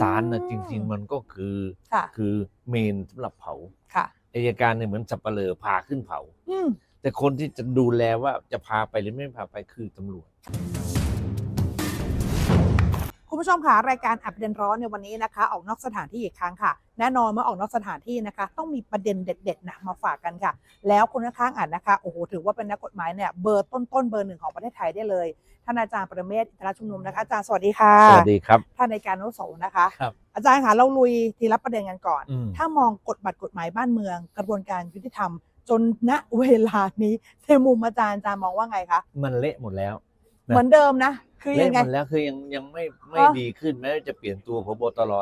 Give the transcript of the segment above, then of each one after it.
ศาลนะจริง ๆ มันก็คือค่ะคือเมนสำหรับเผาค่ะอายการเนี่ยเหมือนสับเปลือพาขึ้นเผาอืมแต่คนที่จะดูแลว่าจะพาไปหรือไม่พาไปคือตำรวจคุณผู้ชมค่ะรายการอับเดนร้อนในวันนี้นะคะ ออกนอกสถานที่อีกครั้งค่ะ แน่นอนเมื่อออกนอกสถานที่นะคะ ต้องมีประเด็นเด็ดๆนะมาฝากกันค่ะ แล้วคนข้างๆอ่านนะคะโอ้โหถือว่าเป็นนักกฎหมายเนี่ยเบอร์ต้นๆเบอร์หนึ่งของประเทศไทยได้เลย ท่านอาจารย์ประเมศอินทรชุมนุมนะคะอาจารย์สวัสดีค่ะสวัสดีครับ ท่านในการโนโสนะคะ ครับ อาจารย์ค่ะเราลุยทีละประเด็นกันก่อน อืม ถ้ามองกฎบัตรกฎหมายบ้านเมือง กระบวนการยุติธรรม จนณเวลานี้ในมุมอาจารย์อาจารย์มองว่าไงคะมันเละหมดแล้ว นะ เหมือนเดิมนะ คือเละยังไง หมดแล้วคือยังยังไม่ไม่ฮะดีขึ้นแม้ว่าจะเปลี่ยนตัวพบตร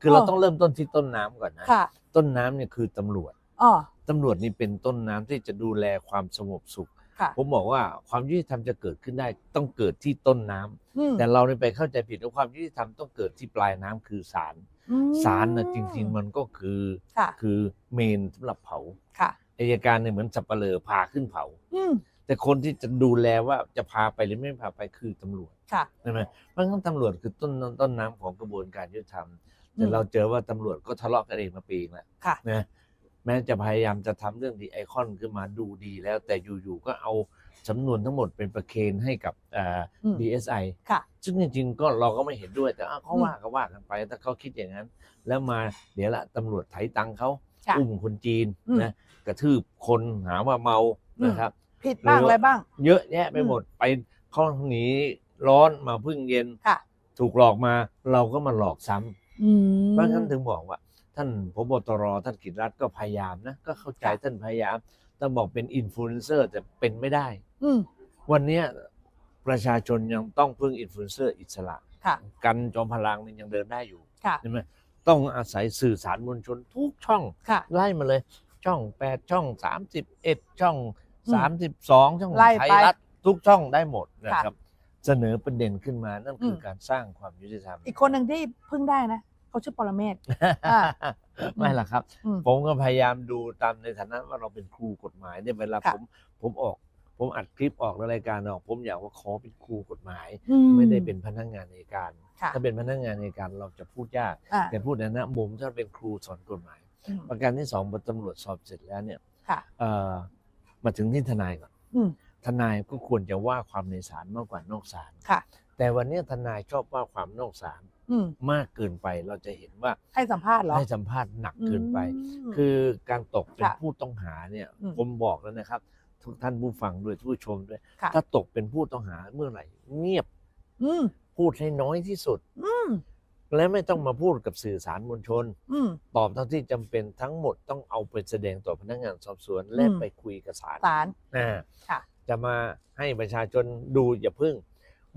คือเราเออ ต้องเริ่มต้นที่ต้นน้ำก่อนนะ ค่ะต้นน้ำเนี่ยคือตำรวจ อ๋อตำรวจนี่เป็นต้นน้ำที่จะดูแลความสงบสุขค่ะ ผมบอกว่าความยุติธรรมจะเกิดขึ้นได้ต้องเกิดที่ต้นน้ำอืมแต่เราเนี่ยไปเข้าใจผิดว่าความยุติธรรมต้องเกิดที่ปลายน้ำคือศาลอืมศาลนะจริง ๆ มันก็คือค่ะคือเมนสำหรับเผาค่ะอายการเนี่ยเหมือนสับเปลือพาขึ้นเผาอืมแต่คนที่จะดูแลว่าจะพาไปหรือไม่พาไปคือตำรวจค่ะใช่ไหมเพราะงั้นตำรวจคือต้นต้นน้ำของกระบวนการยุติธรรมแต่อืมเราเจอว่าตำรวจก็ทะเลาะกันเองมาปีนึงแล้วค่ะนะ แม้จะพยายามจะทำเรื่องดีไอคอนขึ้นมาดูดีแล้วแต่อยู่ๆก็เอาสำนวนทั้งหมดเป็นประเคนให้กับอ่าอืม DSI ค่ะซึ่งจริงๆก็เราก็ไม่เห็นด้วย แต่อะเขาอืมว่าก็ว่ากันไปถ้าเขาคิดอย่างนั้น แล้วมาเดี๋ยวละตำรวจไถตังค์เขาค่ะอุ้มคนจีนอืมนะกระทืบคนหาว่าเมาอืมนะครับ ผิดบ้างหรืออะไรบ้าง เยอะแยะไปหมดไปเขาหนีร้อนมาพึ่งเย็นค่ะถูกหลอกมาเราก็มาหลอกซ้ำอืมเพราะฉะนั้นถึงบอกว่า ท่านพบตรท่านกิจรัตน์ก็พยายามนะ ก็เข้าใจค่ะท่านพยายามต้องบอกเป็นอินฟลูเอนเซอร์แต่เป็นไม่ได้ อืมวันเนี้ยประชาชนยังต้องพึ่งอินฟลูเอนเซอร์อิสระ ค่ะ กันจอมพลังนี่ยังเดินได้อยู่ค่ะ ใช่ไหมต้องอาศัยสื่อสารมวลชนทุกช่อง ค่ะ ไล่มาเลย ช่องแปดช่องสามสิบเอ็ดช่อง อืมสามสิบสองช่องไล่ไทยไปรัฐทุกช่องได้หมดนะค่ะครับ เสนอประเด็นขึ้นมานั่นคืออม การสร้างความยุติธรรมอีกคนหนึ่งที่พึ่งได้นะ เขาชื่อปรเมศ อ่าไม่ล่ะครับ อืมผมก็พยายามดูตามในฐานะว่าเราเป็นครูกฎหมายเนี่ยเวลาค่ะ ผมผมออก ผมอัดคลิปออกในรายการออก ผมอยากว่าขอเป็นครูกฎหมาย อื ไม่ได้เป็นพนักงานในการ ค่ะ ถ้าเป็นพนักงานในการเราจะพูดยาก อ่าแต่พูดในฐานะมุมถ้าเป็นครูสอนกฎหมาย อืมประการที่สองพอตำรวจสอบเสร็จแล้วเนี่ยค่ะเอ่อมาถึงที่ทนายก่อน อืม ทนายก็ควรจะว่าความในศาลมากกว่า นอกศาลค่ะ แต่วันเนี้ยทนายชอบว่าความนอกศาลอื มมากเกินไปเราจะเห็นว่าให้สัมภาษณ์เหรอให้สัมภาษณ์หนักเกินไปมคือการตกเป็นค่ะผู้ต้องหาเนี่ยอืมผมบอกแล้วนะครับ ทุกท่านผู้ฟังด้วยผู้ชมด้วยค่ะถ้าตกเป็นผู้ต้องหาเมื่อไหร่ เงียบอืมพูดให้น้อยที่สุดอืมและไม่ต้องมาพูดกับสื่อสารมวลชนอืมตอบเท่าที่จำเป็นทั้งหมดต้องเอาไปแสดงต่อพนักงานสอบสวน และอืมไปคุยกับศาลศาลอ่าค่ะจะมาให้ประชาชนดูอย่าพึ่ง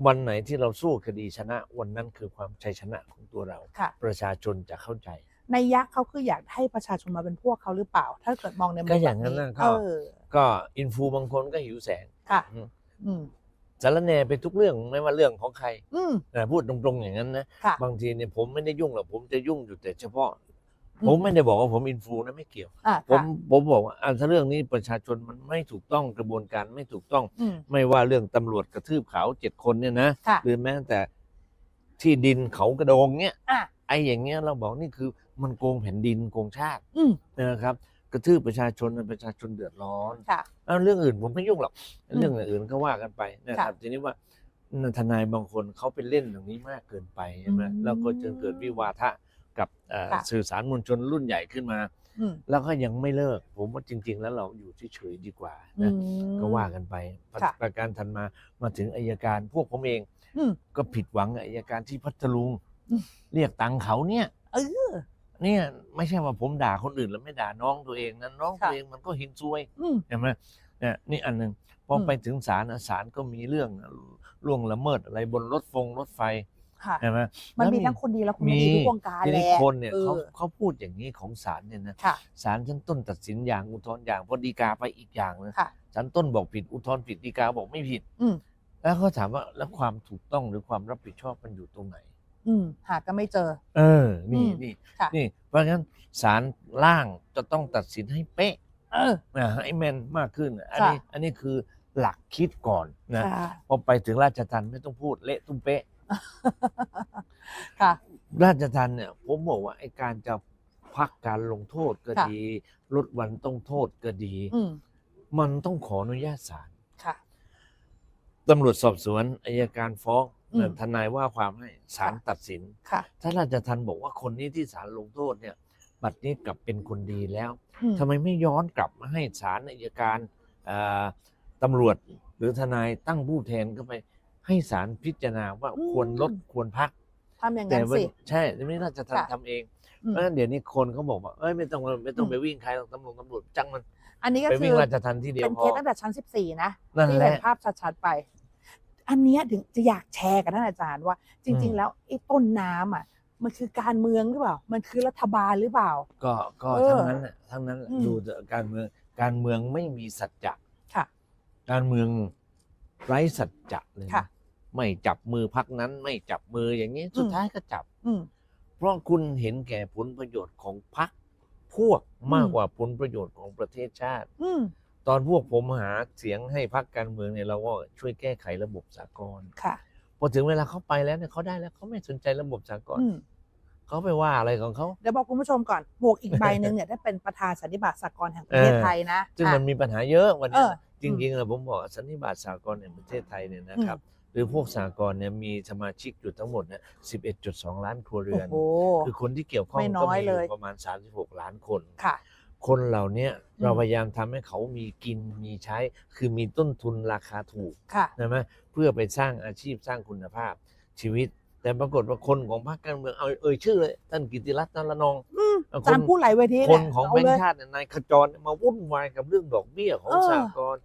วันไหนที่เราสู้คดีชนะ วันนั้นคือความชัยชนะของตัวเรา ค่ะ ประชาชนจะเข้าใจ ในยักษ์เขาคืออยากให้ประชาชนมาเป็นพวกเขาหรือเปล่า ถ้าเกิดมองในมุมก็อย่างนั้นแบบนะก็ เออก็อินฟูบางคนก็หิวแสงค่ะ อืมอืม สารแหน่ไปทุกเรื่องไม่ว่าเรื่องของใครอืม นะพูดตรงๆอย่างนั้นนะค่ะ บางทีเนี่ยผมไม่ได้ยุ่งหรอกผมจะยุ่งอยู่แต่เฉพาะอืม ผมไม่ได้บอกว่าผมอินฟูนะไม่เกี่ยว อ่าผมผมบอกว่าอะถ้าเรื่องนี้ประชาชนมันไม่ถูกต้องกระบวนการไม่ถูกต้อง อืม ไม่ว่าเรื่องตำรวจกระทืบเขาเจ็ดคนเนี่ยนะค่ะ หรือแม้แต่ที่ดินเขากระโดงเนี่ยอะไอ้อย่างเงี้ยเราบอกนี่คือมันโกงแผ่นดินโกงชาติอืมนะครับ กระทืบประชาชนประชาชนเดือดร้อน ค่ะ เอาเรื่องอื่นผมไม่ยุ่งหรอกอืมเรื่องอื่นก็ว่ากันไปนะครับค่ะทีนี้ว่าทนายบางคนเขาไปเล่นอย่างนี้มากเกินไปใช่ไหมอืม แล้วก็จนเกิดวิวาทะ กับเอ่อค่ะสื่อสารมวลชนรุ่นใหญ่ขึ้นมาอืมแล้วก็ยังไม่เลิก ผมว่าจริง ๆ แล้วเราอยู่เฉยๆดีกว่าอืนะมก็ว่ากันไปค่ะประการทันมามาถึงอายการพวกผมเองอืมก็ผิดหวังกับอายการที่พัทลุงอืมเรียกตังค์เขาเนี่ยเออเนี่ยไม่ใช่ว่าผมด่าคนอื่นแล้วไม่ด่าน้องตัวเองนะน้องค่ะตัวเองมันก็หินซวยอืมเห็นไหมเนี่ยนี่อันหนึ่งพออมไปถึงศาลนะศาลก็มีเรื่องล่วงละเมิดอะไรบนรถฟงรถไฟ ค่ะเห็นไหมมันมีแล้วทั้งคนดีและคนไม่ดีทุกวงการทีแหนี้ละคนเนี่ยออเขาเขาพูดอย่างนี้ของศาลเนี่ยนะค่ะศาลชั้นต้นตัดสินอย่างอุทธรณ์อย่างพอดีกาไปอีกอย่างนะค่ะศาลต้นบอกผิดอุทธรณ์ผิดดีกาบอกไม่ผิดอืมแล้วเขาถามว่าแล้วความถูกต้องหรือความรับผิดชอบมันอยู่ตรงไหน อืมหาก็ไม่เจอ เออ นี่อืมนี่ค่ะนี่ เพราะฉะนั้นศาลล่างจะต้องตัดสินให้เป๊ะ เออนะให้แม่นมากขึ้น อันนี้ค่ะอันนี้คือหลักคิดก่อนนะค่ะพอไปถึงราชทันไม่ต้องพูดเละตุ้มเป๊ะ ค่ะ ราชทันเนี่ย ผมบอกว่าไอ้การจะพักการลงโทษก็ค่ะดี ลดวันต้องโทษก็ดี อืมมันต้องขออนุญาตศาลค่ะ ตำรวจสอบสวนอายการฟ้องอืม ทนายว่าความให้ศาลค่ะตัดสิน ค่ะถ้าราชทันบอกว่าคนนี้ที่ศาลลงโทษเนี่ย บัดนี้กลับเป็นคนดีแล้วอืมทำไมไม่ย้อนกลับมาให้ศาลอายการอ่าตำรวจหรือทนายตั้งผู้แทนก็ไป ให้ศาลพิจารณาว่าอืมควรลดควรพักทำอย่างแต่นั้นว่าสิ ใช่ไม่ราชทันค่ะทำเองอืม เพราะฉะนั้นเดี๋ยวนี้คนเขาบอกว่าเอ้ยไม่ต้องไม่ต้องอืมไปวิ่งใครหรอกตำรวจตำรวจจังมันอันนี้ก็ไปคืวิ่งอราชทันที่เดียวเป็นพเคอ สตั้งแต่ชั้น 14 นะนั่นที่แหเห็ละนภาพชัดๆไป อันเนี้ยถึงจะอยากแชร์กับท่านอาจารย์ว่าจอืริงมๆแล้วไอ้ต้นน้ำอะ มันคือการเมืองหรือเปล่า มันคือรัฐบาลหรือเปล่า ก็ก็เออทั้งนั้นแหละทั้งนั้นแหละอืมดูจากการเมืองการเมืองไม่มีสัจจะค่ะ การเมือง ไร้สัจจะเลยนะค่ะ ไม่จับมือพักนั้น ไม่จับมืออย่างนี้สุดอืมท้ายก็จับ อืม เพราะคุณเห็นแก่ผลประโยชน์ของพรรคพวกมากกว่าผลประโยชน์ของประเทศชาติ อืมตอนพวกผมหาเสียงให้พรรคการเมืองเนี่ยเราก็ช่วยแก้ไขระบบสากลค่ะพอถึงเวลาเขาไปแล้วเนี่ยเขาได้แล้วเขาไม่สนใจระบบสากลอืมเขาไปว่าอะไรของเขา เดี๋ยวบอกคุณผู้ชมก่อนหมวกอีกใบหนึ่งเนี่ยได้เป็นประธานสันนิบาตสากลแห่งประเทศเออไทยนะซึ่งอะมันมีปัญหาเยอะวันเนี้ยเออ จริงๆนะผมบอกสันนิบาตสากลแห่งประเทศไทยเนี่ยนะครับ หรือพวกสากลเนี่ยมีสมาชิกอยู่ทั้งหมดเนี่ย11.2 ล้านครัวเรืโอ้อนโหคือคนที่เกี่ยวข้องไม่น้ก็อยมีอเลย ยู่ประมาณ 36 ล้านคน ค่ะ คนเหล่าเนี้ยอืมเราพยายามทำให้เขามีกินมีใช้ คือมีต้นทุนราคาถูก ค่ะ ใช่ไหมเพื่อไปสร้างอาชีพสร้างคุณภาพชีวิต แต่ปรากฏว่าคนของพรรคการเมืองเอาเอ่ยชื่อเลยท่านกิติรัตน์นรนองค์อืมเอ่ออาจารย์พูดหลายเวทีคเนี่นยของเอาแบงเลค์ยชาติเนี่ยนายขจรมาวุ่นวายกับเรื่องดอกเบี้ยของเออสหกรณ์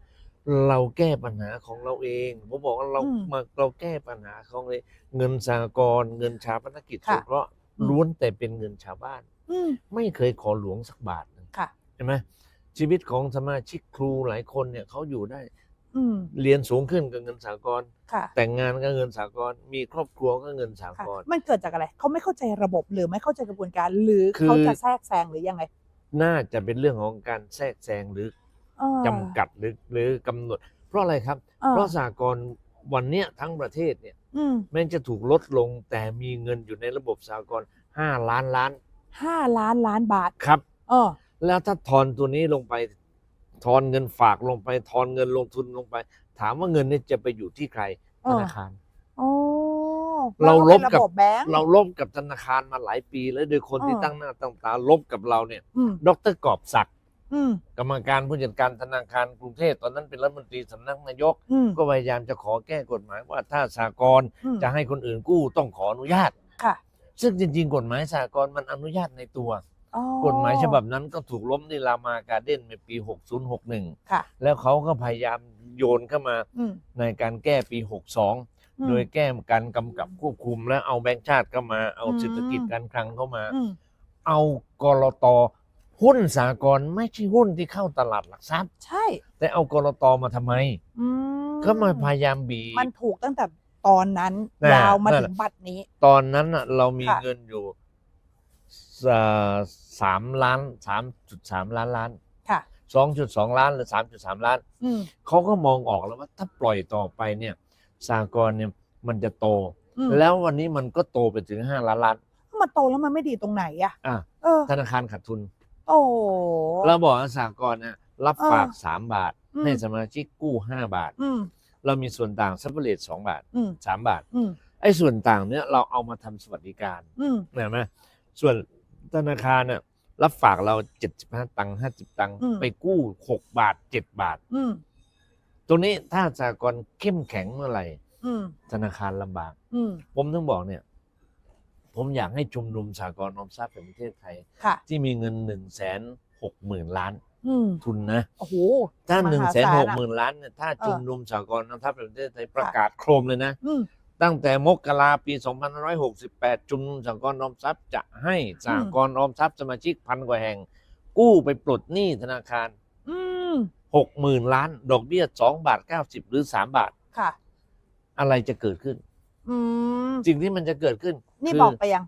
เราแก้ปัญหาของเราเองผมบอกว่าเราอืมมาเราแก้ปัญหาของเลยเงินสหกรณ์เงินชาปนกิจสค่ะ งเคราะห์อืมล้วนแต่เป็นเงินชาวบ้าน อืมไม่เคยขอหลวงสักบาทหนึ่งค่ะ ใช่ไหมชีวิตของสมาชิกครูหลายคนเนี่ยเขาอยู่ได้อืมเรียนสูงขึ้นกับเงินสหกรณ์ค่ะแต่งงานก็เงินสหกรณ์มีครอบครัวก็เงินสหค่ะ กรณ์มันเกิดจากอะไรเขาไม่เข้าใจระบบหรือไม่เข้าใจกระบวนการ หรือคือเขาจะแทรกแซงหรือยังไง น่าจะเป็นเรื่องของการแทรกแซงหรือเออ จำกัดหรือหรือกำหนด เพราะอะไรครับเออเพราะสากลวันเนี้ยทั้งประเทศเนี่ยอืมแม้จะถูกลดลงแต่มีเงินอยู่ในระบบสากลห้าล้านล้านห้าล้านล้านบาทครับเออแล้วถ้าทอนตัวนี้ลงไปทอนเงินฝากลงไปทอนเงินลงทุนลงไป ถามว่าเงินนี้จะไปอยู่ที่ใครเอธอนาคารโอ้เราลบกับระบบแบงก์เราลบกับธนาคารมาหลายปี แล้วโดยคนเออที่ตั้งหน้าตั้งตาลบกับเราเนี่ยอืมดรกอบศักดิ์ อืมกรรมการผู้จัดการธนาคารกรุงเทพตอนนั้นเป็นรัฐมนตรีสำนักนายก อืม ก็พยายามจะขอแก้กฎหมายว่าถ้าสากลอืม จะให้คนอื่นกู้ต้องขออนุญาต ค่ะซึ่งจริง ๆ กฎหมายสากลมันอนุญาตในตัว อ๋อกฎหมายฉบับนั้นก็ถูกล้มที่รามาการ์เด้นในปี 6061 ค่ะ แล้วเขาก็พยายามโยนเข้ามาอืมในการแก้ปี62อืมโดยแก้การกำกับควบคุมและเอาแบงก์ชาติเข้ามา เอาอืม เศรษฐกิจการคลังเข้ามา อืมเอากรต หุ้นสากลไม่ใช่หุ้นที่เข้าตลาดหลักทรัพย์ ใช่ แต่เอากรตมาทำไม อืมก็มาพยายามบีบ มันถูกตั้งแต่ตอนนั้นน่ะยาวมานั่นถึงบัดนี้ ตอนนั้นน่ะเรามีค่ะ เงินอยู่สสามล้านสามจุดสามล้านล้านค่ะ สองจุดสองล้านหรือสามจุดสามล้าน อืมเขาก็มองออกแล้วว่าถ้าปล่อยต่อไปเนี่ยสากลเนี่ยมันจะโต อืมแล้ววันนี้มันก็โตไปถึงห้าล้านล้าน มันโตแล้วมันไม่ดีตรงไหนอะอะ เออธนาคารขาดทุน โอ้โห เราบอกว่าสากลเนี่ยรับเออฝากสามบาท อืมให้สมาชิกกู้ห้าบาท อืมเรามีส่วนต่างซัพพอร์ตสองบาทอืมสามบาท อืมไอ้ส่วนต่างเนี่ยเราเอามาทำสวัสดิการอืมเห็นไหมส่วนธนาคารเนี่ยรับฝากเราเจ็ดสิบห้าตังค์ห้าสิบตังค์อืมไปกู้หกบาทเจ็ดบาท อืมตรงนี้ถ้าสากลเข้มแข็งเมื่อไหร่ อืมธนาคารลำบาก อืมผมถึงบอกเนี่ย ผมอยากให้ชุมนุมสากลออมทรัพย์แห่งประเทศไทย ค่ะ ที่มีเงินหนึ่งแสนหกหมื่นล้านอืมทุนนะโอ้โห ถ้ามหนึ่งหาแสนศาหลกอะหมื่นล้านเนี่ยถ้าเออชุมนุมสากลออมทรัพย์แห่งประเทศไทยประค่ะกาศโครมเลยนะ อืม ตั้งแต่มกราปี 2568 ชุมนุมสหกรณ์ออมทรัพย์จะให้สหกรณ์ออมทรัพย์สมาชิกพันกว่าแห่ง กู้ไปปลดหนี้ธนาคาร อืม 60,000 ล้าน ดอกเบี้ย 2 บาท 90 หรือ 3 บาท ค่ะ อะไรจะเกิดขึ้น อืมสิ่งที่มันจะเกิดขึ้นนี่คืบอกไปยัง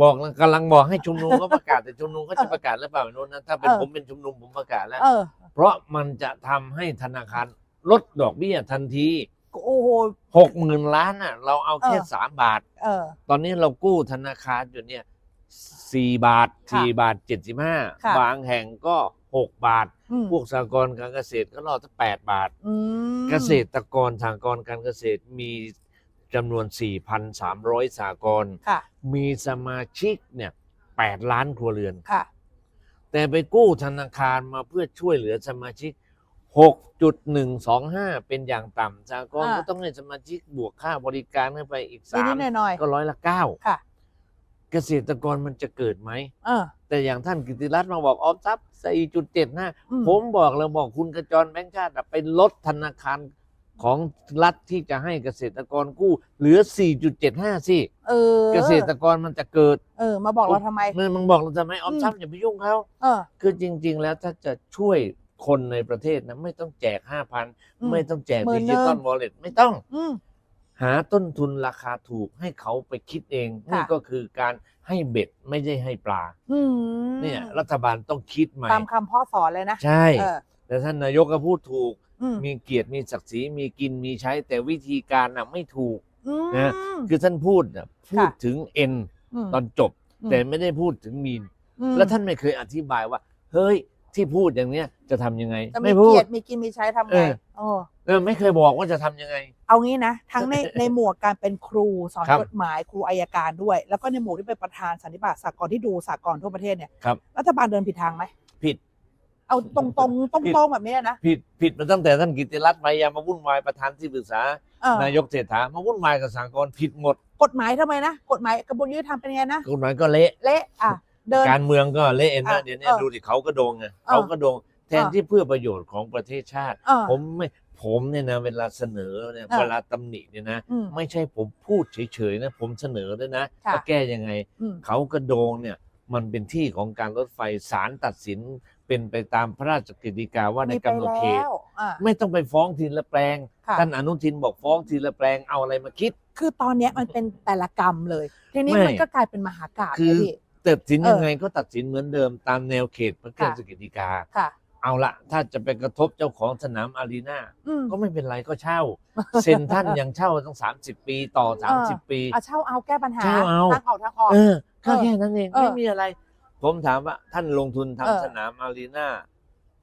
บอกกำลังบอกให้ชุมนุมก็ประกาศแต่ชุมนุมก็จะประกาศหรือเปล่าไม่รู้นะถ้าเป็นเออ ผมเป็นชุมนุมผมประกาศแล้ว เออ เพราะมันจะทำให้ธนาคารลดดอกเบี้ยทันทีโอ้โห หกหมื่นล้านอะ เราเอาแค่เออ สามบาท เออ ตอนนี้เรากู้ธนาคารอยู่เนี่ยสี่บาทค่ะสี่บาทเจ็ดสิบห้าค่ะ บางแห่งก็หกบาท อืมพวกสหกรณ์การเกษตรก็รอดตั้งแปดบาท อืมเกษตรกรสหกรณ์การเกษตรมี จำนวน 4,300สหกรณ์ค่ะมีมีสมาชิกเนี่ย8ล้านครัวเรือน ค่ะ แต่ไปกู้ธนาคารมาเพื่อช่วยเหลือสมาชิก 6.125 เป็นอย่างต่ำสหกรณ์อ่า ก็ต้องให้สมาชิกบวกค่าบริการเข้าไปอีกนิดๆหน่อย3ก็ร้อยละ9ๆค่ะ เกษตรกรมันจะเกิดไหม เออ แต่อย่างท่านกิติรัตน์มาบอกออมทรัพย์4.75 อืม ผมบอกเลยบอกคุณกระจรแบงค์ชาติอะไปลดธนาคาร ของรัฐที่จะให้เกษตรกรกู้เหลือ 4.75 สิ เออเกษตรกรมันจะเกิดเออ มาบอกเราทำไมเมื่อมึงบอกเราทำไมออมทรัพย์อย่าไปยุ่งเขา เออ คือจริง ๆ แล้วถ้าจะช่วยคนในประเทศนะไม่ต้องแจก อืม5,000 ไม่ต้องแจกหมื่ดินหนึ่จิง ตอลวอลเล็ตไม่ต้อง อืม หาต้นทุนราคาถูกให้เขาไปคิดเอง ค่ะ นี่ก็คือการให้เบ็ดไม่ได้ให้ปลา อืมเนี่ย รัฐบาลต้องคิดใหม่ ตามคำพ่อสอนเลยนะ ใช่ เออ แต่ท่านนายกก็พูดถูก อืมมีเกียรติมีศักดิ์ศรีมีกินมีใช้ แต่วิธีการน่ะไม่ถูก อืม นะ คือท่านพูดน่ะพูดถึงเอ็นม ตอนจบ อืม แต่ไม่ได้พูดถึงมีน อืมแล้วท่านไม่เคยอธิบายว่า เฮ้ยที่พูดอย่างเนี้ยจะทำยังไงจะมีไม่พูเกียดรติมีกินมีใช้ทำเอไงอ โอ้เออไม่เคยบอกว่าจะทำยังไง เอางี้นะ ทั้งใน ในหมวกการเป็นครูสอนครับ กฎหมายครูอายการด้วย แล้วก็ในหมวกที่เป็นประธานสันนิบาตสากลที่ดูสากลทั่วประเทศเนี่ยครับ รัฐบาลเดินผิดทางไหมผิด เอาตรงๆตรงตรงผิดตรงๆแบบนี้นะผิดผิดมาตั้งแต่ท่านกิติรัตน์พยายามมาวุ่นวายประธานที่ปรึกษา เออนายกเศรษฐามาวุ่นวายกับสากลผิดหมดกฎหมายทำไมนะกฎหมายกระบวนยุติธรรมเป็นไงนะกฎหมายก็เละ เละอะเดิน การเมืองก็เละนะอะเดี๋ยวนี้เออดูสิเขาก็โดงไงเออเขาก็โดงแทนเออที่เพื่อประโยชน์ของประเทศชาติ เออผมไม่ผมเนี่ยนะเวลาเสนอเนี่ยเออเวลาตำหนิเนี่ยนะ อืมไม่ใช่ผมพูดเฉยๆนะผมเสนอด้วยนะค่ะ ว่าแก้ยังไง อืม เขากระโดงเนี่ยมันเป็นที่ของการรถไฟศาลตัดสิน เป็นไปตามพระราชกฤษฎีกาว่าในมีไปกำหนดเขตแล้วอะไม่ต้องไปฟ้องทีละแปลงค่ะท่านอนุทินบอกฟ้องทีละแปลงเอาอะไรมาคิด คือตอนเนี้ยมันเป็นแต่ละกรรมเลย ทีนี้ไม่มันก็กลายเป็นมหากาพย์คือไงพี่ตัดสินเออยังไงก็ตัดสินเหมือนเดิมตามแนวเขตพระราชกฤษฎีกาค่ะเอาละถ้าจะไปกระทบเจ้าของสนามอารีนาอืมก็ไม่เป็นไรก็เช่า เซ็นท่านยังเช่าตั้งสามสิบปีต่อสามสิบปีอะเช่าเอาแก้ปัญหาเช่าเอาทางออกทางออกเออก็เออแค่นั้นเองเออไม่มีอะไร ผมถามว่าท่านลงทุนทำเออสนามอารีนา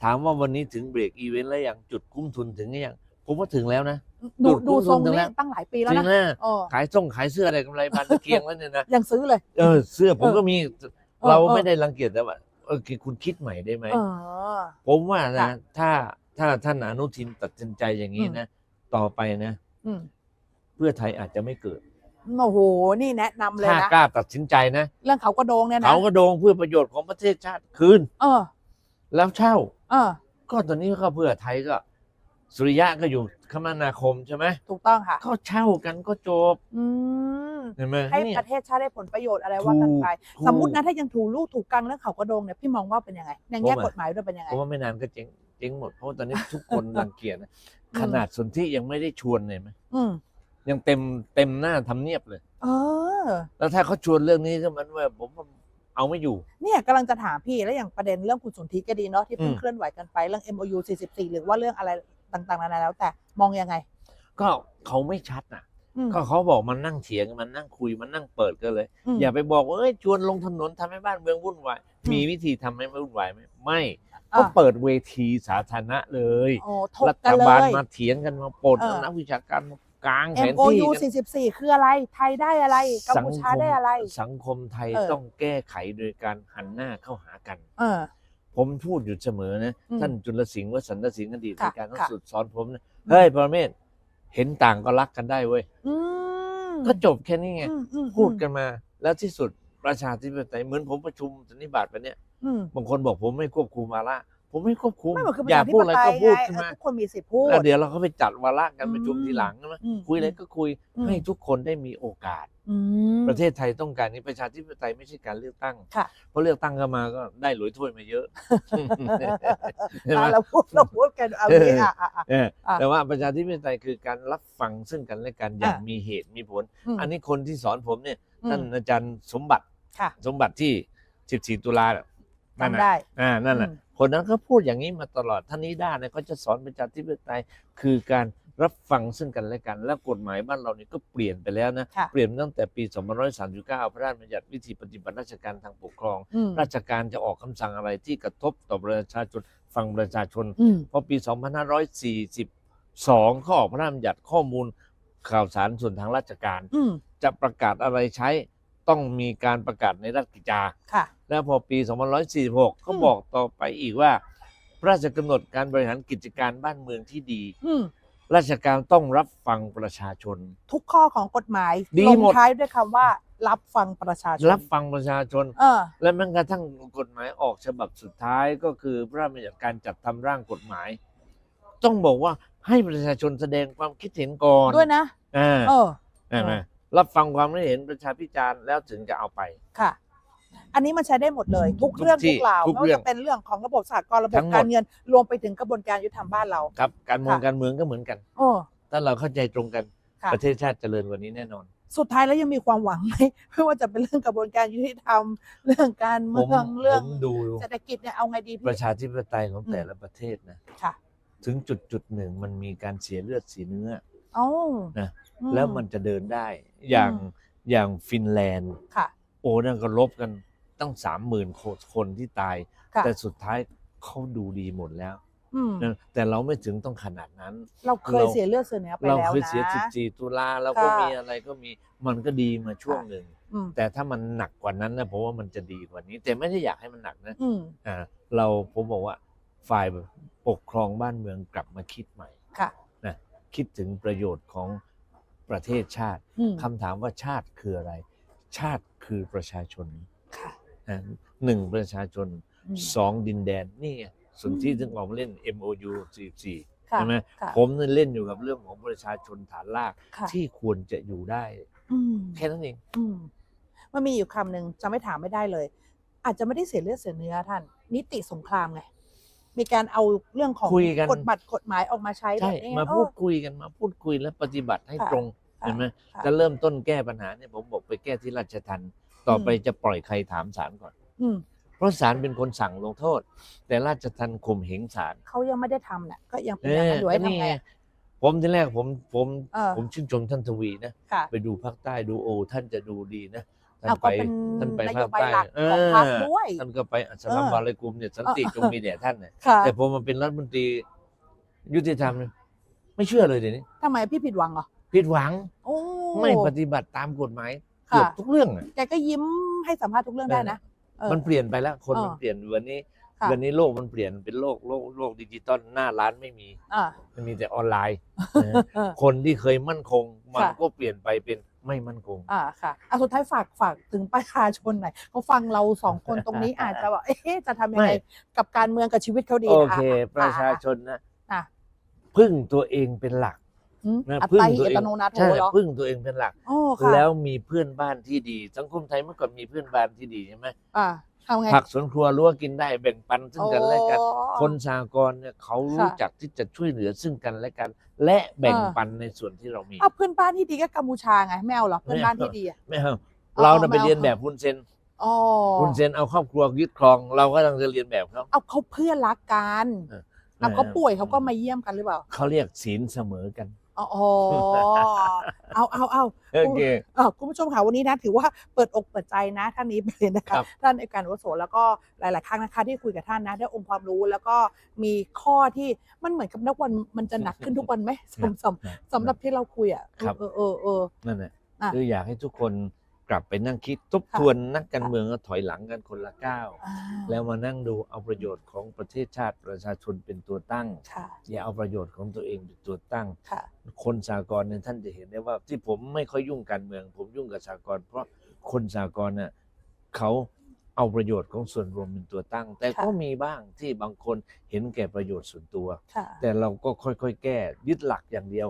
ถามว่าวันนี้ถึงเบรกอีเวนต์แล้วยังจุดคุ้มทุนถึงหรือยังผมว่าถึงแล้วนะดูดูดดูคุ้มทรงทุนนี้แล้วตั้งหลายปีแล้วจรินะงนะเออขายส่งขายเสื้ออะไรกำไรบานตะเกียงแล้วเนี่ยนะยังซื้อเลย เออ เสื้อผมเออก็มีเออเราเออไม่ได้รังเกียจแต่ว่าเออคือคุณคิดใหม่ได้ไหมเออผมว่าค่ะนะถ้าถ้าท่านอนุทินตัดสินใจอย่างนี้อืมนะ ต่อไปนะอืมเพื่อไทยอาจจะไม่เกิด โอ้โหนี่แนะนำเลยถ้านะ กล้าตัดสินใจนะเรื่องเขากระโดงเนี่ยนะเขาก็โดงเพื่อประโยชน์ของประเทศชาติคืน เออ แล้วเช่า เออ ก็ตอนนี้ก็เพื่อไทยก็ สุริยะก็อยู่คมนาคมใช่ไหมถูกต้องค่ะ ก็เช่ากันก็จบอืม เห็นไหมให้เนี่ย ประเทศชาติได้ผลประโยชน์อะไรว่ากันไป ถูกสมมตินะถ้ายังถูลูกถูกกังเรื่องเขากระโดงเนี่ยพี่มองว่าเป็นยังไงในแง่ผมอะ กฎหมายด้วยเป็นยังไงผมว่าไม่นานก็เจ๊งเจ๊งหมดเพราะว่าตอนนี้ทุกคน รังเกียจนะอืมขนาดสนที่ยังไม่ได้ชวนเลยไหมอืม ยังเต็มเต็มหน้าทำเนียบเลย เออ แล้วถ้าเขาชวนเรื่องนี้ก็มันว่าผมว่าเอาไม่อยู่ เนี่ยกำลังจะถามพี่แล้วอย่างประเด็นเรื่องคุณสนธิก็ดีเนาะที่เพิ่งอืม เคลื่อนไหวกันไปเรื่อง MOU 44 หรือว่าเรื่องอะไรต่างๆนานาแล้วแต่มองยังไงก็เขาไม่ชัดนะอืมก็เขาบอกมันนั่งเถียงมันนั่งคุยมันนั่งเปิดกันเลย ม อย่าไปบอกว่าเอ้ยชวนลงถนนทำให้บ้านเมืองวุ่นวายอืม มีวิธีทำให้ไม่วุ่นวายไหมไม่อะก็เปิดเวทีสาธารณะเลย โอ้ถกรักันฐเลบาลยมาเถียงกันมาปลดเออ นักวิชาการมา กลางแผนที่ MOU กัน44 คืออะไร ไทยได้อะไร กัมพูชาได้อะไร สังคมไทยเออ ต้องแก้ไขโดยการหันหน้าเข้าหากัน เออ ผมพูดอยู่เสมอนะ อืมท่านจุลสิงห์วสันตสิงห์อดีตค่ะในการเขาค่ะ สุดสอนผมนะเฮ้ยปรเมศเห็นต่างก็รักกันได้เว้ย อืมก็จบแค่นี้ไง อืมอืมพูดกันมา แล้วที่สุดประชาธิปไตยเหมือนผมประชุมสันนิบาตไปเนี่ย อืมบางคนบอกผมไม่ควบคุมวาระ ผมไม่ควบคุมไม่มันคือประอยาชากธิพูดปอะไรไตก็ยพูดไงขึ้นมาเออทุกคนมีสิทธิ์พูด แล้วเดี๋ยวเราก็ไปจัดวาระกันอืมประชุมทีหลังนะอืมคุยอะไรก็คุยอืม ให้ทุกคนได้มีโอกาส อืม ประเทศไทยต้องการนี้ประชาธิปไตยไม่ใช่การเลือกตั้ง ค่ะ เพราะเลือกตั้งก็มาก็ได้หลุยถ้วยมาเยอะใช่ไหม อะเราพูดเราพูดกันเอางี้อะอะอะ เอออะแต่ว่าประชาธิปไตยคือการรับฟังซึ่งกันและกันอย่างอะ มีเหตุมีผลมอันนี้คนที่สอนผมเนี่ยอืมท่านอาจารย์สมบัติค่ะสมบัติที่ 14 ตุลาน่ะนั่นจำน่ะได้ อ่านั่นแหละอืม คนนั้นก็พูดอย่างนี้มาตลอดท่านนิด้าเนี่ยเขาจะสอนประชาธิปไตยคือการรับฟังซึ่งกันและกัน และกฎหมายบ้านเรานี่ก็เปลี่ยนไปแล้วนะค่ะเปลี่ยนตั้งแต่ปี 2539 พระราชบัญญัติวิธีปฏิบัติราชการทางปกครองอืมราชการจะออกคำสั่งอะไรที่กระทบต่อประชาชนฟังประชาชนอืมพอปี 2542เขาออกพระราชบัญญัติข้อมูลข่าวสารส่วนทางราชการอืมจะประกาศอะไรใช้ ต้องมีการประกาศในราชกิจจา ค่ะ แล้วพอปี 2546เขาบอกต่อไปอีกว่า พระราชกำหนดการบริหารกิจการบ้านเมืองที่ดี อืม ราชการต้องรับฟังประชาชน ทุกข้อของกฎหมายดีลงหมด ท้ายด้วยคำว่า รับฟังประชาชนรับฟังประชาชน เออ และแม้กระทั่งกฎหมายออกฉบับสุดท้ายก็คือพระราชบัญญัติการจัดทำร่างกฎหมาย ต้องบอกว่าให้ประชาชนแสดงความคิดเห็นก่อนด้วยนะ อ่าเออ ใช่ไหม รับฟังความคิดเห็นประชาพิจารณ์แล้วถึงจะเอาไป ค่ะ อันนี้มันใช้ได้หมดเลย ทุกทุกเรื่องที่ทุกราวทุกไม่เรื่ว่าองจะเป็นเรื่องของระบบสากลระบทั้บงหมด การเงินรวมไปถึงกระบวนการยุติธรรมบ้านเรา ครับ การเมืองค่ะ การเมืองก็เหมือนกัน โอ้ถ้าเราเข้าใจตรงกันค่ะ ประเทศชาติเจริญกว่านี้แน่นอน สุดท้ายแล้วยังมีความหวังไหม ไม่ว่าจะเป็นเรื่องกระบวนการยุติธรรม เรื่องการผเมืมองเรื่องผมดูเศรษฐกิจเนี่ยเอาไงดีปพี่ระชาธิปไตยของแต่ละประเทศนะ ค่ะ ถึงจุดจุดหนึ่งมันมีการเสียเลือดเสียเนื้อเอ้า นะอืแล้วมันจะเดินได้ อย่างอืมอย่างฟินแลนด์ค่ะโอ้นั่นก็ลบกันตั้งสามหมื่นคนที่ตายค่ะแต่สุดท้ายเขาดูดีหมดแล้วอืมนะแต่เราไม่ถึงต้องขนาดนั้น เราเคยเราเสียเลือดเสียเนื้อไปเราแล้วเคยนะเสีย14ตุลาแล้วก็ค่ะมีอะไรก็มีมันก็ดีมาช่วงหนึ่งอืมแต่ถ้ามันหนักกว่านั้นนะผมว่ามันจะดีกว่านี้ แต่ไม่ได้อยากให้มันหนักนะอืมอ่าเราผมบอกว่าฝ่ายปกครองบ้านเมืองกลับมาคิดใหม่ ค่ะนะคิดถึงประโยชน์ของประเทศชาติอืมคำถามว่าชาติคืออะไร ชาติคือประชาชนค่ะนะหนึ่งประชาชนอืมสองดินแดนนี่ไงส่วนที่อืมถึงออกมาเล่น MOU 44ค่ะใช่ไหมค่ะผมเนี่ยเล่นอยู่กับเรื่องของประชาชนฐานรากค่ะที่ควรจะอยู่ได้อืมแค่นั้นเองอืมมันมีอยู่คำหนึ่งจะไม่ถามไม่ได้เลย อาจจะไม่ได้เสียเลือดเสียเนื้อท่าน นิติสงครามไง มีการเอาเรื่องของคุยกัน กฎบัตรกฎหมายออกมาใช้แบใช่บนี้มาเออพูดคุยกันมาพูดคุยและปฏิบัติให้ค่ะตรงค่ะเห็นไหมค่ะจะเริ่มต้นแก้ปัญหาเนี่ยผมบอกไปแก้ที่ราชทันต่ออม ไปจะปล่อยใครถามศาลก่อน อืมเพราะศาลเป็นคนสั่งลงโทษ แต่ราชทันข่มเหงศาลเขายังไม่ได้ทำเนี่ยก็ยังเป็นอย่างนั้นอยู่ให้ก็นี่ทำไงไง ผมที่แรกผมผมเออ ผมชื่นชมท่านทวีนะ ค่ะ ไปดูภาคใต้ดูโอ ท่านจะดูดีนะ ท่านเอาไปก็เป็นท่านไปนโยภาคบายใต้หลักเอของอพรรคด้วยท่านก็ไปอัสสลามเออวาลัยกุมเนี่ยสันติจงมีแด่ท่านเนี่ยค่ะแต่ผมมาเป็นรัฐมนตรียุติธรรมเนี่ยไม่เชื่อเลยเดี๋ยวนี้ทำไมพี่ผิดหวังเหรอผิดหวังโอ้ไม่ปฏิบัติตามกฎหมายค่ะเกือบทุกเรื่องอะแกก็ยิ้มให้สัมภาษณ์ทุกเรื่องได้นะเออมันเปลี่ยนไปแล้วคนเออมันเปลี่ยนวันนี้ค่ะวันนี้โลกมันเปลี่ยนเป็นโลกโลกโลกดิจิตอลหน้าร้านไม่มีอ่ามันมีแต่ออนไลน์นะเออคนที่เคยมั่นคงมันค่ะก็เปลี่ยนไปเป็น ไม่มั่นคง อ่าค่ะอะสุดท้ายฝากฝากถึงประชาชนหน่อยเขาฟังเราสองคนตรงนี้ อาจจะแบบเอ๊ะจะทำยังไงไม่ กับการเมืองกับชีวิตเขาดีโอนะเค อะประชาชนนะอะพึ่งตัวเองเป็นหลักอืมนะอัตพึ่งตาหิตัวอัเองตโนนาโถใช่เหรอพึ่งตัวเองเป็นหลัก โอ้ค่ะแล้วมีเพื่อนบ้านที่ดี สังคมไทยเมื่อก่อนมีเพื่อนบ้านที่ดีใช่ไหมอ่า ทำไง ผักสวนครัวรั้วกินได้แบ่งปันซึ่งกันและกันโอ้คนสากรณ์เนี่ยเขารู้ค่ะจักที่จะช่วยเหลือซึ่งกันและกัน และแบ่งเออปันในส่วนที่เรามีเอาเพื่อนบ้านที่ดีก็กัมพูชาไงไม่เอาเหรอเพื่อนบ้านที่ดีอะไม่เอาเอาเราน่ะไม่ไปเอาเรียนแบบคุณเซนอ๋อคุณเซนเอาครอบครัวยึดครอง เราก็ต้องจะเรียนแบบเขาเอาเขาเพื่อนรักกันเออเอาเขาป่วยเขาก็มาเยี่ยมกันหรือเปล่าเขาเรียกศีลเสมอกัน อ๋อ เอาเอาเอาโอเคเอ่อคุณผู้ชมค่ะวันนี้นะถือว่าเปิดอกเปิดใจนะท่านนี้ไปเลยนะครัคะบท่านในการวโสแล้วก็หลาย ๆ ครั้งนะคะที่คุยกับท่านนะได้องค์ความรู้แล้วก็มีข้อที่มันเหมือนกับนักวันมันจะหนักขึ้นทุกวันไหมสำสำสำหรับที่เราคุยอะครับเออเออเออนั่นแหละอะคืออยากให้ทุกคน กลับไปนั่งคิดทบค่ะทวนนักการเมืองก็ถอยหลังกันคนละก้าวอ่าแล้วมานั่งดูเอาประโยชน์ของประเทศชาติประชาชนเป็นตัวตั้งค่ะอย่าเอาประโยชน์ของตัวเองเป็นตัวตั้งค่ะคนสากลเนี่ยท่านจะเห็นได้ว่า ที่ผมไม่ค่อยยุ่งการเมือง ผมยุ่งกับสากลเพราะคนสากลน่ะเขาเอาประโยชน์ของส่วนรวมเป็นตัวตั้ง แต่ค่ะก็มีบ้างที่บางคนเห็นแก่ประโยชน์ส่วนตัวค่ะแต่เราก็ค่อยๆ แก้ยึดหลักอย่างเดียว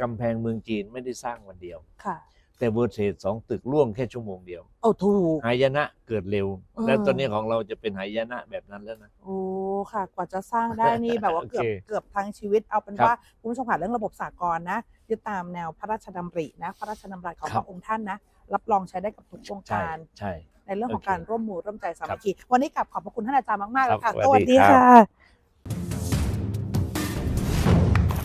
กำแพงเมืองจีนไม่ได้สร้างวันเดียวค่ะ แต่เวอร์เทสสองตึกร่วงแค่ชั่วโมงเดียวโอ้ถูก หายนะเกิดเร็ว เออ แล้วตอนนี้ของเราจะเป็นหายนะแบบนั้นแล้วนะ โอ้ค่ะ กว่าจะสร้างได้นี่แบบว่าโอเกือบเคเกือบทั้งชีวิตเอาเป็นครับว่าคุณผู้ชมผ่านเรื่องระบบสากลนะยึดตามแนวพระราชดำรินะ พระราชดำรัสของคพรับ ระองค์ท่านนะ รับรองใช้ได้กับทุกวงใช่การ ใช่ ในเรื่องของโอเคการร่วมมือร่วมใจสาครัมับคคีวันนี้กลับขอบพระคุณท่านอาจารย์มากๆเลยค่ะ ครับสสวัวัสสดีดีครับ ค่ะ